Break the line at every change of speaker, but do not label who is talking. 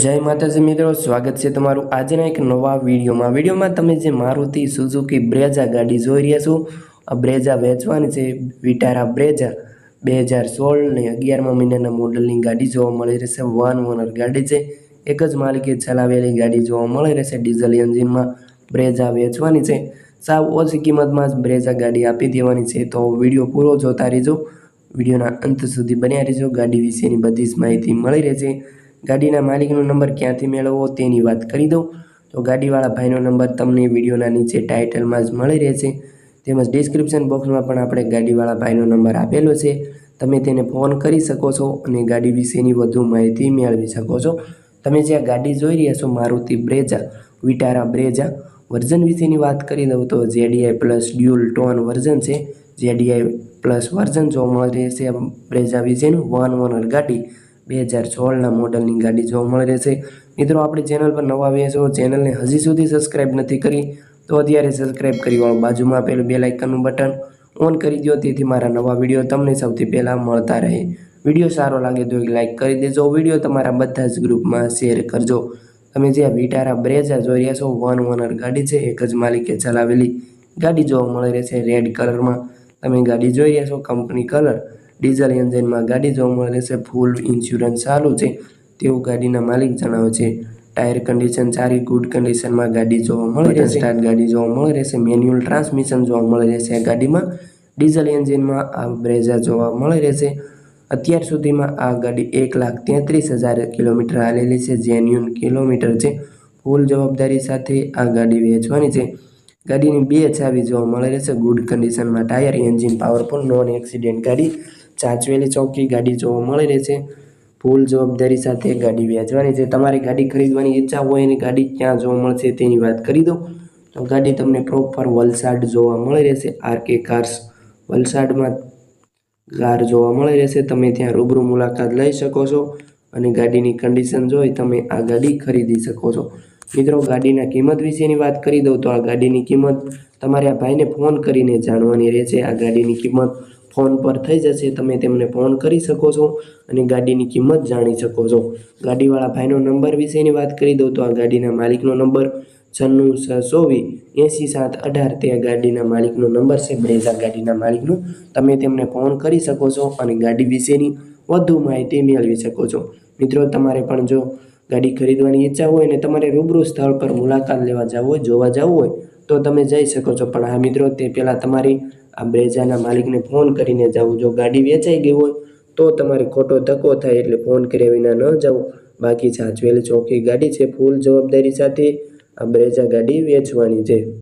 જય માતાજી મિત્રો, સ્વાગત છે તમારું આજના એક નવા વિડીયોમાં. વિડીયોમાં તમે જે મારુતિ સુઝુકી બ્રેઝા ગાડી જોઈ રહ્યા છો, આ બ્રેઝા વેચવાની છે વિટારા બ્રેઝા બે હજાર સોળ ને અગિયારમા મહિનાના મોડલની ગાડી જોવા મળી રહેશે. વન ઓનર ગાડી છે, એક જ માલિકે ચલાવેલી ગાડી જોવા મળી રહેશે. ડીઝલ એન્જિનમાં બ્રેઝા વેચવાની છે. સાવ ઓછી કિંમતમાં જ બ્રેઝા ગાડી આપી દેવાની છે. તો વીડિયો પૂરો જોતા રહેજો. વિડીયોના અંત સુધી બન્યા રહેજો. ગાડી વિશેની બધી જ માહિતી મળી રહેશે. ગાડીના માલિકનો નંબર ક્યાંથી મેળવવો તેની વાત કરી દઉં. તો ગાડીવાળા ભાઈનો નંબર તમને વિડીયોના નીચે ટાઇટલમાં જ મળી રહેશે. તેમજ ડિસ્ક્રિપ્શન બોક્સમાં પણ આપણે ગાડીવાળા ભાઈનો નંબર આપેલો છે. તમે તેને ફોન કરી શકો છો અને ગાડી વિશેની વધુ માહિતી મેળવી શકો છો. તમે જે ગાડી જોઈ રહ્યા છો, Maruti Brezza Vitara Brezza version વિશેની વાત કરી દઉં તો J D I plus dual tone version છે. J D I plus version જોવા મળી રહેશે બ્રેજા વિશેનું વન ઓનર ગાડી બે હજાર સોળના મોડલની ગાડી જોવા મળી રહેશે. મિત્રો, આપણી ચેનલ પર નવા આવ્યા છો ચેનલને હજી સુધી સબસ્ક્રાઈબ નથી કરી, તો અત્યારે સબસ્ક્રાઈબ કરી વાળો બાજુમાં આપેલું બે લાઇકનનું બટન ઓન કરી દો તેથી મારા નવા વીડિયો તમને સૌથી પહેલાં મળતા રહે. વીડિયો સારો લાગે તો એક લાઇક કરી દેજો, વીડિયો તમારા બધા જ ગ્રુપમાં શેર કરજો. તમે જે વિટારા બ્રેઝા જોઈ રહ્યા છો વન ઓનર ગાડી છે, એક જ માલિકે ચલાવેલી. ગાડી જોવા મળી રહેશે રેડ કલરમાં તમે ગાડી જોઈ રહ્યા છો કંપની કલર ડીઝલ એન્જિનમાં ગાડી જોવા મળે છે. ફૂલ ઇન્સ્યોરન્સ ચાલુ છે. તેવું ગાડીના માલિક જણાવે છે. ટાયર કન્ડિશન સારી ગુડ કન્ડિશનમાં ગાડી જોવા મળે છે. સ્ટાર્ટ ગાડી જોવા મળે રહેશે. મેન્યુઅલ ટ્રાન્સમિશન જોવા મળે રહેશે. આ ગાડીમાં ડીઝલ એન્જિનમાં આ બ્રેઝા જોવા મળે રહેશે. અત્યાર સુધીમાં આ ગાડી એક લાખ તેત્રીસ હજાર કિલોમીટર હાલેલી છે. જેન્યુન કિલોમીટર છે. ફૂલ જવાબદારી સાથે આ ગાડી વેચવાની છે. ગાડીની બે ચાવી જોવા મળે રહેશે. ગુડ કન્ડિશનમાં tyre engine powerful non accident ગાડી ચાચવેલી ચોકી ગાડી જોવા મળી રહેશે ફૂલ જવાબદારી સાથે ગાડી વેચવાની છે. તમારે ગાડી ખરીદવાની ઈચ્છા હોય અને ગાડી ક્યાં જોવા મળશે તેની વાત કરી દો તો ગાડી તમને પ્રોપર વલસાડ જોવા મળી રહેશે. આરકે કાર્સ વલસાડમાં કાર જોવા મળી રહેશે. તમે ત્યાં રૂબરૂ મુલાકાત લઈ શકો છો અને ગાડીની કન્ડિશન જોઈ તમે આ ગાડી ખરીદી શકો છો. મિત્રો, ગાડીના કિંમત વિશેની વાત કરી દઉં તો આ ગાડીની કિંમત તમારે આ ભાઈને ફોન કરીને જાણવાની રહેશે. આ ગાડીની કિંમત ફોન પર થઈ જશે, તમે તેમને ફોન કરી શકો છો અને ગાડીની કિંમત જાણી શકો છો. ગાડીવાળા ભાઈનો નંબર વિશેની વાત કરી દઉં તો આ ગાડીના માલિકનો નંબર છન્નું ચોવીસ એંસી સાત અઢાર. તે આ ગાડીના માલિકનો નંબર છે. બ્રેઝા ગાડીના માલિકનો. તમે તેમને ફોન કરી શકો છો અને ગાડી વિશેની વધુ માહિતી મેળવી શકો છો. મિત્રો, તમારે પણ જો ગાડી ખરીદવાની ઈચ્છા હોય ને તમારે રૂબરૂ સ્થળ પર મુલાકાત લેવા જવું હોય, જોવા જવું હોય, તો તમે જઈ શકો છો. પણ હા મિત્રો, તે પહેલાં તમારી આ બ્રેઝાના માલિકને ફોન કરીને જવું જો ગાડી વેચાઈ ગઈ હોય તો તમારે ખોટો ધક્કો થાય એટલે ફોન કર્યા વિના ન જવું બાકી સાચવેલ ચોખ્ખી ગાડી છે. ફૂલ જવાબદારી સાથે આ બ્રેઝા ગાડી વેચવાની છે.